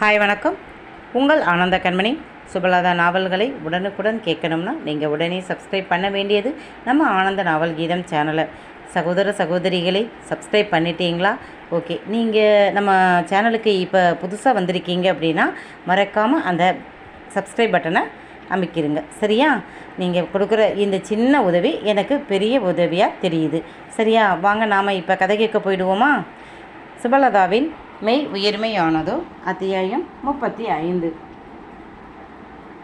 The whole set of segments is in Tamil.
ஹாய் வணக்கம். உங்கள் ஆனந்த கண்மணி. சுபலதா நாவல்களை உடனுக்குடன் கேட்கணும்னா நீங்கள் உடனே சப்ஸ்கிரைப் பண்ண வேண்டியது நம்ம ஆனந்த நாவல் கீதம் சேனலை சகோதர சகோதரிகளை சப்ஸ்கிரைப் பண்ணிட்டீங்களா? ஓகே நீங்கள் நம்ம சேனலுக்கு இப்போ புதுசாக வந்திருக்கீங்க அப்படின்னா மறக்காமல் அந்த சப்ஸ்கிரைப் பட்டனை அமைக்கிருங்க. சரியா? நீங்கள் கொடுக்குற இந்த சின்ன உதவி எனக்கு பெரிய உதவியாக தெரியுது. சரியா? வாங்க நாம் இப்போ கதை கேட்க போயிடுவோமா? சுபலதாவின் மெய் உயர்மையானதோ? அத்தியாயம் முப்பத்தி ஐந்து.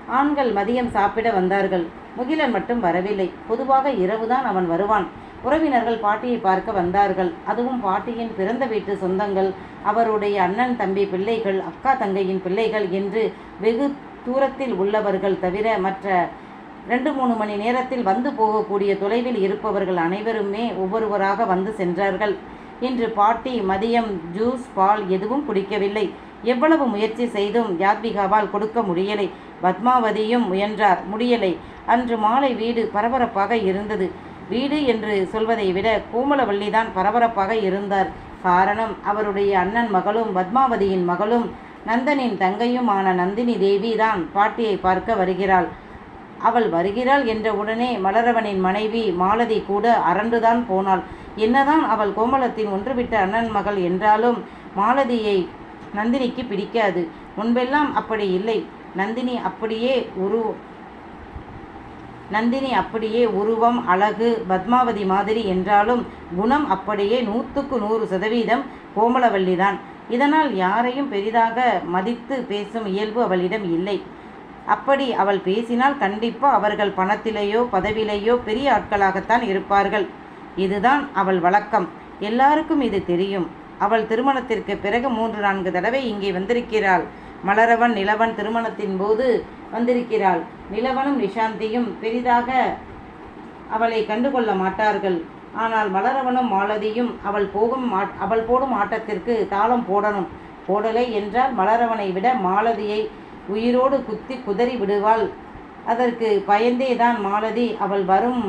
ஆண்கள் மதியம் சாப்பிட வந்தார்கள். முகிலன் மட்டும் வரவில்லை. பொதுவாக இரவுதான் அவன் வருவான். உறவினர்கள் பாட்டியை பார்க்க வந்தார்கள். அதுவும் பாட்டியின் பிறந்த வீட்டு சொந்தங்கள் அவருடைய அண்ணன் தம்பி பிள்ளைகள் அக்கா தங்கையின் பிள்ளைகள் என்று வெகு தூரத்தில் உள்ளவர்கள் தவிர மற்ற ரெண்டு மூணு மணி நேரத்தில் வந்து போகக்கூடிய தொலைவில் இருப்பவர்கள் அனைவருமே ஒவ்வொருவராக வந்து சென்றார்கள். இன்று பாட்டி மதியம் ஜூஸ் பால் எதுவும் குடிக்கவில்லை. எவ்வளவு முயற்சி செய்தும் யாத்விகாவால் கொடுக்க முடியலை. பத்மாவதியும் முயன்றார் முடியலை. அன்று மாலை வீடு பரபரப்பாக இருந்தது. வீடு என்று சொல்வதை விட கோமலவல்லிதான் பரபரப்பாக இருந்தார். காரணம் அவருடைய அண்ணன் மகளும் பத்மாவதியின் மகளும். நந்தனின் தங்கையுமான நந்தினி தேவி தான் பாட்டியை பார்க்க வருகிறாள். அவள் வருகிறாள் என்ற உடனே மலரவனின் மனைவி மாலதி கூட அரண்டுதான் போனாள். என்னதான் அவள் கோமலத்தின் ஒன்றுவிட்ட அண்ணன் மகள் என்றாலும் மாலதியை நந்தினிக்கு பிடிக்காது. முன்பெல்லாம் அப்படி இல்லை. நந்தினி அப்படியே உரு நந்தினி அப்படியே உருவம் அழகு பத்மாவதி மாதிரி என்றாலும் குணம் அப்படியே நூற்றுக்கு நூறு சதவீதம் கோமலவல்லிதான். இதனால் யாரையும் பெரிதாக மதித்து பேசும் இயல்பு அவளிடம் இல்லை. அப்படி அவள் பேசினால் கண்டிப்பாக அவர்கள் பணத்திலேயோ பதவியிலேயோ பெரிய ஆட்களாகத்தான் இருப்பார்கள். இதுதான் அவள் வழக்கம். எல்லாருக்கும் இது தெரியும். அவள் திருமணத்திற்கு பிறகு மூன்று நான்கு தடவை இங்கே வந்திருக்கிறாள். மலரவன் நிலவன் திருமணத்தின் போது வந்திருக்கிறாள். நிலவனும் நிஷாந்தியும் பெரிதாக அவளை கண்டுகொள்ள மாட்டார்கள். ஆனால் மலரவனும் மாலதியும் அவள் போகும் அவள் போடும் ஆட்டத்திற்கு தாளம் போடணும். போடலை என்றால் மலரவனை விட மாலதியை உயிரோடு குத்தி குதறி விடுவாள். அதற்கு பயந்தேதான் மாலதி. அவள் வரும்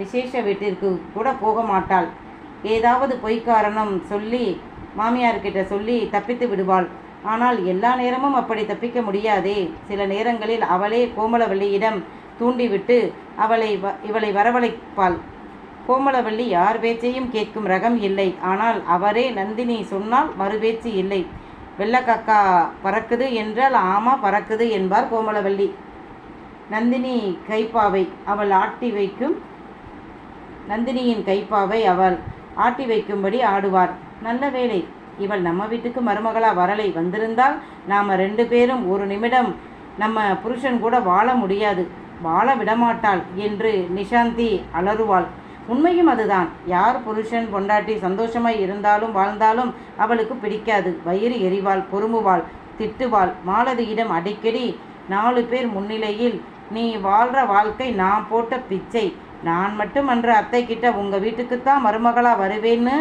விசேஷ வீட்டிற்கு கூட போக மாட்டாள். ஏதாவது பொய் காரணம் சொல்லி மாமியார்கிட்ட சொல்லி தப்பித்து விடுவாள். ஆனால் எல்லா நேரமும் அப்படி தப்பிக்க முடியாதே. சில நேரங்களில் அவளே கோமலவல்லியிடம் தூண்டிவிட்டு அவளை வ இவளை வரவழைப்பாள். கோமலவள்ளி யார் பேச்சையும் கேட்கும் ரகம் இல்லை. ஆனால் அவரே நந்தினி சொன்னால் மறுபேச்சு இல்லை. வெள்ளக்காக்கா பறக்குது என்றால் ஆமா பறக்குது என்பார் கோமலவள்ளி நந்தினி கைப்பாவை அவள் ஆட்டி வைக்கும் நந்தினியின் கைப்பாவை அவள் ஆட்டி வைக்கும்படி ஆடுவார். நல்ல வேலை இவள் நம்ம வீட்டுக்கு மருமகளா வரலை. வந்திருந்தால் நாம் ரெண்டு பேரும் ஒரு நிமிடம் நம்ம புருஷன் கூட வாழ முடியாது. வாழ விடமாட்டாள் என்று நிஷாந்தி அலறுவாள். உண்மையும் அதுதான். யார் புருஷன் பொண்டாட்டி சந்தோஷமாய் இருந்தாலும் வாழ்ந்தாலும் அவளுக்கு பிடிக்காது. வயிறு எரிவாள் பொறுமுவாள் திட்டுவாள். மாலதியிடம் அடிக்கடி நாலு பேர் முன்னிலையில் நீ வாழ்ற வாழ்க்கை நான் போட்ட பிச்சை. நான் மட்டும் அன்று அத்தை கிட்ட உங்கள் வீட்டுக்குத்தான் மருமகளாக வருவேன்னு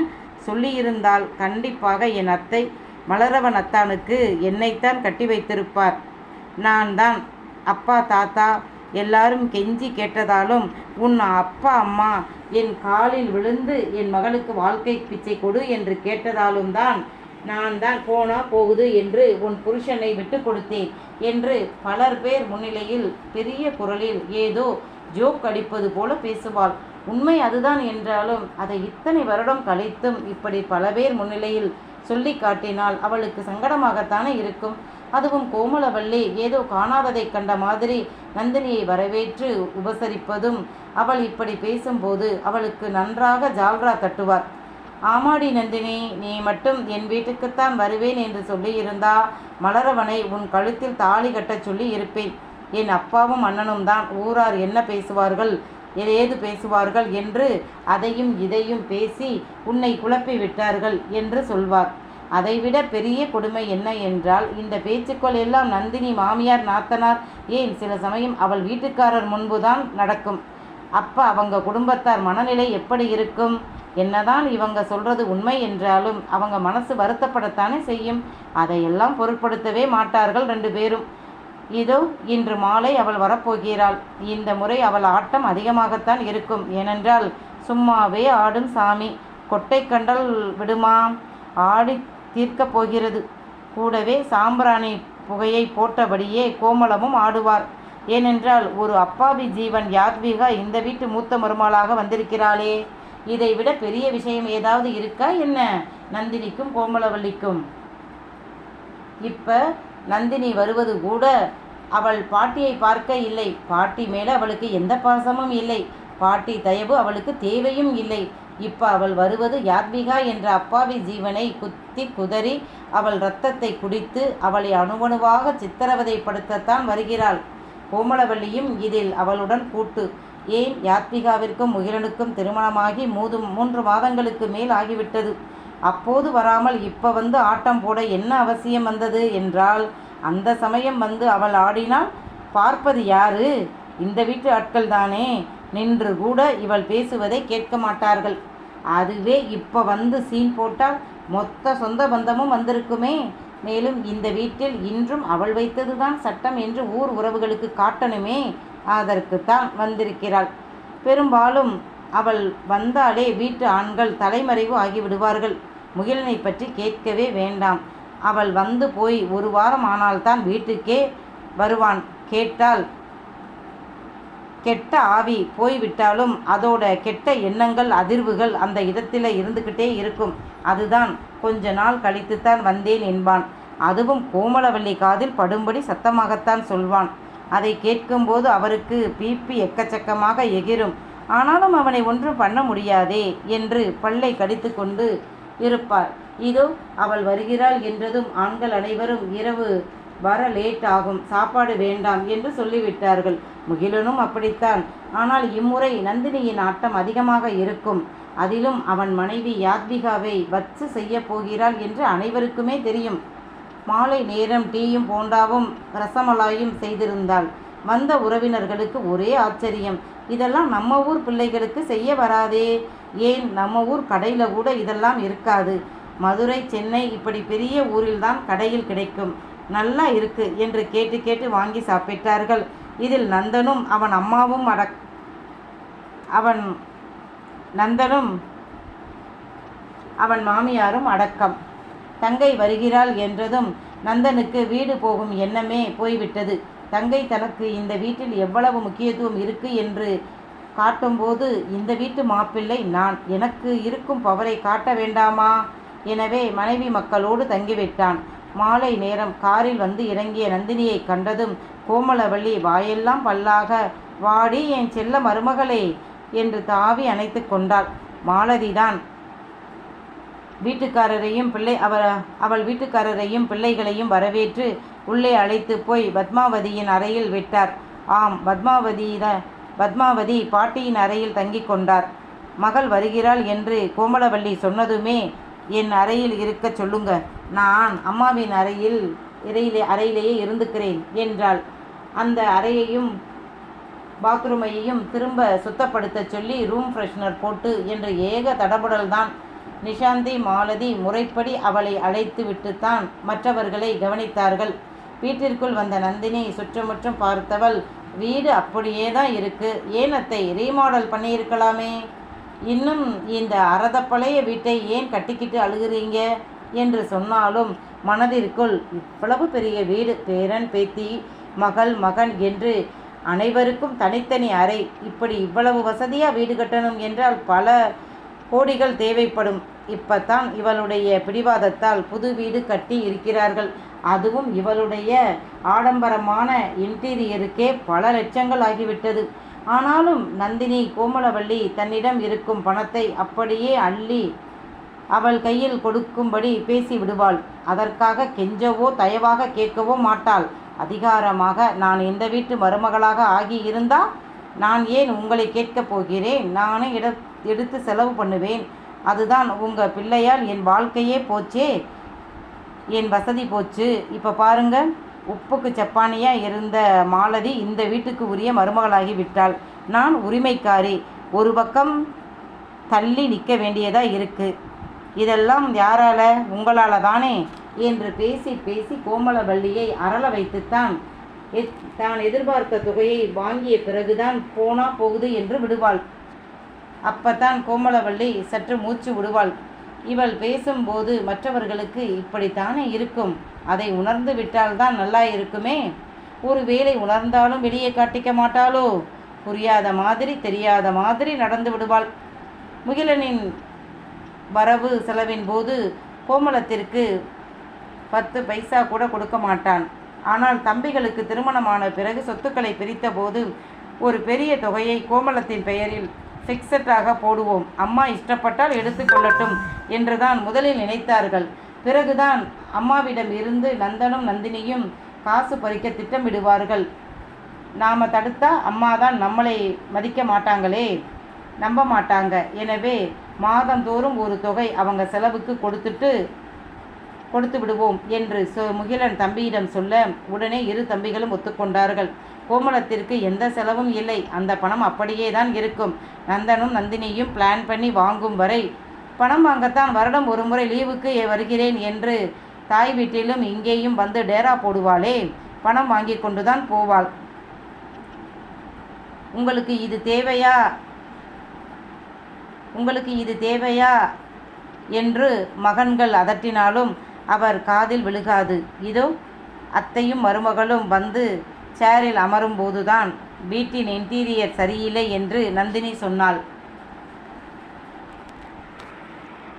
சொல்லியிருந்தால் கண்டிப்பாக என் அத்தை மலரவன் அத்தானுக்கு என்னைத்தான் கட்டி வைத்திருப்பார். நான் தான் அப்பா தாத்தா எல்லாரும் கெஞ்சி கேட்டதாலும் உன் அப்பா அம்மா என் காலில் விழுந்து என் மகளுக்கு வாழ்க்கை பிச்சை கொடு என்று கேட்டதாலும் தான் நான் தான் போனா போகுது என்று உன் புருஷனை விட்டு கொடுத்தேன் என்று பலர் பேர் முன்னிலையில் பெரிய குரலில் ஏதோ ஜோக் அடிப்பது போல பேசுவாள். உண்மை அதுதான் என்றாலும் அதை இத்தனை வருடம் கழித்தும் இப்படி பல பேர் முன்னிலையில் சொல்லி காட்டினால் அவளுக்கு சங்கடமாகத்தானே இருக்கும். அதுவும் கோமலவல்லி ஏதோ காணாததை கண்ட மாதிரி நந்தினியை வரவேற்று உபசரிப்பதும் அவள் இப்படி பேசும்போது அவளுக்கு நன்றாக ஜால்ரா தட்டுவார். ஆமாடி நந்தினி நீ மட்டும் என் வீட்டுக்குத்தான் வருவேன் என்று சொல்லியிருந்தா மலரவனை உன் கழுத்தில் தாலி கட்டச் சொல்லி இருப்பேன். என் அப்பாவும் அண்ணனும் தான் ஊரார் என்ன பேசுவார்கள் ஏது பேசுவார்கள் என்று அதையும் இதையும் பேசி உன்னை குழப்பி விட்டார்கள் என்று சொல்வார். அதைவிட பெரிய கொடுமை என்ன என்றால் இந்த பேச்சுக்கள் எல்லாம் நந்தினி மாமியார் நாத்தனார் ஏன் சில சமயம் அவள் வீட்டுக்காரர் முன்புதான் நடக்கும். அப்ப அவங்க குடும்பத்தார் மனநிலை எப்படி இருக்கும்? என்னதான் இவங்க சொல்றது உண்மை என்றாலும் அவங்க மனசு வருத்தப்படத்தானே செய்யும். அதையெல்லாம் பொருட்படுத்தவே மாட்டார்கள் ரெண்டு பேரும். இதோ இன்று மாலை அவள் வரப்போகிறாள். இந்த முறை அவள் ஆட்டம் அதிகமாகத்தான் இருக்கும். ஏனென்றால் சும்மாவே ஆடும் சாமி. கொட்டை கண்டல் விடுமா? ஆடி தீர்க்கப் போகிறது. கூடவே சாம்பிராணி புகையை போட்டபடியே கோமளமும் ஆடுவார். ஏனென்றால் ஒரு அப்பாவி ஜீவன் யாத்விகா இந்த வீட்டு மூத்த மருமகளாக வந்திருக்கிறாளே. இதை விட பெரிய விஷயம் ஏதாவது இருக்கா என்ன? நந்தினிக்கும் கோமலவல்லிக்கும் இப்போ நந்தினி வருவது கூட அவள் பாட்டியை பார்க்க இல்லை. பாட்டி மேல அவளுக்கு எந்த பாசமும் இல்லை. பாட்டி தயவு அவளுக்கு தேவையும் இல்லை. இப்போ அவள் வருவது யாத்விகா என்ற அப்பாவி ஜீவனை குத்தி குதறி அவள் இரத்தத்தை குடித்து அவளை அணுவணுவாக சித்திரவதைப்படுத்தத்தான் வருகிறாள். கோமலவல்லியும் இதில் அவளுடன் கூட்டு. ஏன் யாத்மிகாவிற்கும் முகிலனுக்கும் திருமணமாகி மூது மூன்று மாதங்களுக்கு மேல் ஆகிவிட்டது? அப்போது வராமல் இப்போ வந்து ஆட்டம் போட என்ன அவசியம் வந்தது என்றால் அந்த சமயம் வந்து அவள் ஆடினால் பார்ப்பது யாரு? இந்த வீட்டு ஆட்கள் தானே. நின்று கூட இவள் பேசுவதை கேட்க மாட்டார்கள். அதுவே இப்போ வந்து சீன் போட்டால் மொத்த சொந்த பந்தமும் வந்திருக்குமே. மேலும் இந்த வீட்டில் இன்றும் அவள் வைத்ததுதான் சட்டம் என்று ஊர் உறவுகளுக்கு காட்டணுமே. அதற்குத்தான் வந்திருக்கிறாள். பெரும்பாலும் அவள் வந்தாலே வீட்டு ஆண்கள் தலைமறைவு ஆகிவிடுவார்கள். முகிலனை பற்றி கேட்கவே வேண்டாம். அவள் வந்து போய் ஒரு வாரம் ஆனால்தான் வீட்டுக்கே வருவான். கேட்டால் கெட்ட ஆவி போய்விட்டாலும் அதோட கெட்ட எண்ணங்கள் அதிர்வுகள் அந்த இடத்துல இருந்துக்கிட்டே இருக்கும். அதுதான் கொஞ்ச நாள் கழித்துத்தான் வந்தேன் என்பான். அதுவும் கோமலவள்ளி காதில் படும்படி சத்தமாகத்தான் சொல்வான். அதை கேட்கும்போது அவருக்கு பிபி எக்கச்சக்கமாக எகிரும். ஆனாலும் அவனை ஒன்றும் பண்ண முடியாதே என்று பல்லை கடித்து கொண்டு இருப்பார் இதோ அவள் வருகிறாள் என்றதும் ஆண்கள் அனைவரும் இரவு வர லேட் ஆகும். சாப்பாடு வேண்டாம் என்று சொல்லிவிட்டார்கள். முகிலனும் அப்படித்தான். ஆனால் இம்முறை நந்தினியின் ஆட்டம் அதிகமாக இருக்கும். அதிலும் அவன் மனைவி யாத்விகாவை வச்சு செய்ய போகிறாள் என்று அனைவருக்குமே தெரியும். மாலை நேரம் டீயும் போண்டாவும் ரசமலாயும் செய்திருந்தாள். வந்த உறவினர்களுக்கு ஒரே ஆச்சரியம். இதெல்லாம் நம்ம ஊர் பிள்ளைகளுக்கு செய்ய வராதே. ஏன்? நம்ம ஊர் கடையில் கூட இதெல்லாம் இருக்காது. மதுரை சென்னை இப்படி பெரிய ஊரில்தான் கடையில் கிடைக்கும். நல்லா இருக்கு என்று கேட்டு கேட்டு வாங்கி சாப்பிட்டார்கள். இதில் நந்தனும் அவன் அம்மாவும் அடக் அவன் நந்தனும் அவன் மாமியாரும் அடக்கம். தங்கை வருகிறாள் என்றதும் நந்தனுக்கு வீடு போகும் எண்ணமே போய்விட்டது. தங்கை தனக்கு இந்த வீட்டில் எவ்வளவு முக்கியத்துவம் இருக்கு என்று காட்டும்போது இந்த வீட்டு மாப்பிள்ளை நான் எனக்கு இருக்கும் பவரை காட்ட வேண்டாமா? எனவே மனைவி மக்களோடு தங்கிவிட்டான். மாலை நேரம் காரில் வந்து இறங்கிய நந்தினியை கண்டதும் கோமலவள்ளி வாயெல்லாம் பல்லாக வாடி என் செல்ல மருமகளே என்று தாவி அணைத்து கொண்டாள். மாலதிதான் வீட்டுக்காரரையும் பிள்ளை அவ அவள் வீட்டுக்காரரையும் பிள்ளைகளையும் வரவேற்று உள்ளே அழைத்து போய் பத்மாவதியின் அறையில் விட்டார். ஆம் பத்மாவதி பத்மாவதி பாட்டியின் அறையில் தங்கிக் கொண்டார். மகள் வருகிறாள் என்று கோமலவள்ளி சொன்னதுமே என் அறையில் இருக்க சொல்லுங்க. நான் அம்மாவின் அறையில் இறையிலே அறையிலேயே இருந்துக்கிறேன் என்றாள். அந்த அறையையும் பாத்ரூமையும் திரும்ப சுத்தப்படுத்த சொல்லி ரூம் ஃப்ரெஷ்னர் போட்டு என்று ஏக தடபுடல்தான் நிஷாந்தி மாலதி முறைப்படி அவளை அழைத்து விட்டுத்தான் மற்றவர்களை கவனித்தார்கள். வீட்டிற்குள் வந்த நந்தினி சுற்றுமுற்றும் பார்த்தவள் வீடு அப்படியே தான் இருக்கு. ஏன் அத்தை ரீமாடல் பண்ணியிருக்கலாமே? இன்னும் இந்த அரதப்பழைய வீட்டை ஏன் கட்டிக்கிட்டு அழுகிறீங்க? என்று சொன்னாலும் மனதிற்குள் இவ்வளவு பெரிய வீடு பேரன் பேத்தி மகள் மகன் என்று அனைவருக்கும் தனித்தனி அறை. இப்படி இவ்வளவு வசதியாக வீடு கட்டணும் என்றால் பல கோடிகள் தேவைப்படும். இப்பத்தான் இவளுடைய பிடிவாதத்தால் புது வீடு கட்டி இருக்கிறார்கள். அதுவும் இவளுடைய ஆடம்பரமான இன்டீரியருக்கே பல லட்சங்கள் ஆகிவிட்டது. ஆனாலும் நந்தினி கோமலவள்ளி தன்னிடம் இருக்கும் பணத்தை அப்படியே அள்ளி அவள் கையில் கொடுக்கும்படி பேசி விடுவாள் அதற்காக கெஞ்சவோ தயவாக கேட்கவோ மாட்டாள். அதிகாரமாக நான் இந்த வீட்டு மருமகளாக ஆகி இருந்தா நான் ஏன் உங்களை கேட்கப் போகிறேன்? நானே இட எடுத்து செலவு பண்ணுவேன். அதுதான் உங்கள் பிள்ளையால் என் வாழ்க்கையே போச்சே. என் வசதி போச்சு. இப்போ பாருங்க உப்புக்கு சப்பானியாக இருந்த மாலதி இந்த வீட்டுக்கு உரிய மருமகளாகி விட்டாள். நான் உரிமைக்காரி. ஒரு பக்கம் தள்ளி நிற்க வேண்டியதாக இருக்குது இதெல்லாம் யாரால? உங்களால் தானே? என்று பேசி பேசி கோமலவள்ளியை அரள வைத்துத்தான் எத்- தான் எதிர்பார்த்த தொகையை வாங்கிய பிறகுதான் போனா போகுது என்று விடுவாள். அப்பத்தான் கோமலவள்ளி சற்று மூச்சு விடுவாள். இவள் பேசும்போது மற்றவர்களுக்கு இப்படித்தானே இருக்கும்? அதை உணர்ந்து விட்டால்தான் நல்லா இருக்குமே? ஒருவேளை உணர்ந்தாலும் வெளியே காட்டிக்க மாட்டாளோ? புரியாத மாதிரி தெரியாத மாதிரி நடந்து விடுவாள். முகிலனின் வரவு செலவின் போது கோமலத்திற்கு பத்து பைசா கூட கொடுக்க மாட்டான். ஆனால் தம்பிகளுக்கு திருமணமான பிறகு சொத்துக்களை பிரித்தபோது ஒரு பெரிய தொகையை கோமலத்தின் பெயரில் ஃபிக்ஸட்டாக போடுவோம். அம்மா இஷ்டப்பட்டால் எடுத்துக்கொள்ளட்டும் என்றுதான் முதலில் நினைத்தார்கள். பிறகுதான் அம்மாவிடம் இருந்து நந்தனும் நந்தினியும் காசு பறிக்க திட்டமிடுவார்கள். நாம் தடுத்தா அம்மா தான் நம்மளை மதிக்க மாட்டாங்களே? நம்ப மாட்டாங்க. எனவே மாதந்தோறும் ஒரு தொகை அவங்க செலவுக்கு கொடுத்துட்டு கொடுத்து விடுவோம் என்று சொ முகிலன் தம்பியிடம் சொல்ல உடனே இரு தம்பிகளும் ஒத்துக்கொண்டார்கள். கோமலத்திற்கு எந்த செலவும் இல்லை. அந்த பணம் அப்படியே தான் இருக்கும். நந்தனும் நந்தினியும் பிளான் பண்ணி வாங்கும் வரை பணம் வாங்கத்தான் வருடம் ஒரு முறை லீவுக்கு வருகிறேன் என்று தாய் வீட்டிலும் இங்கேயும் வந்து டேரா போடுவாளே. பணம் வாங்கி கொண்டுதான் போவாள். உங்களுக்கு இது தேவையா? உங்களுக்கு இது தேவையா? என்று மகன்கள் அதட்டினாலும் அவர் காதில் விழுகாது. இதோ அத்தையும் மருமகளும் வந்து சேரில் அமரும் போதுதான் வீட்டின் இன்டீரியர் சரியில்லை என்று நந்தினி சொன்னாள்.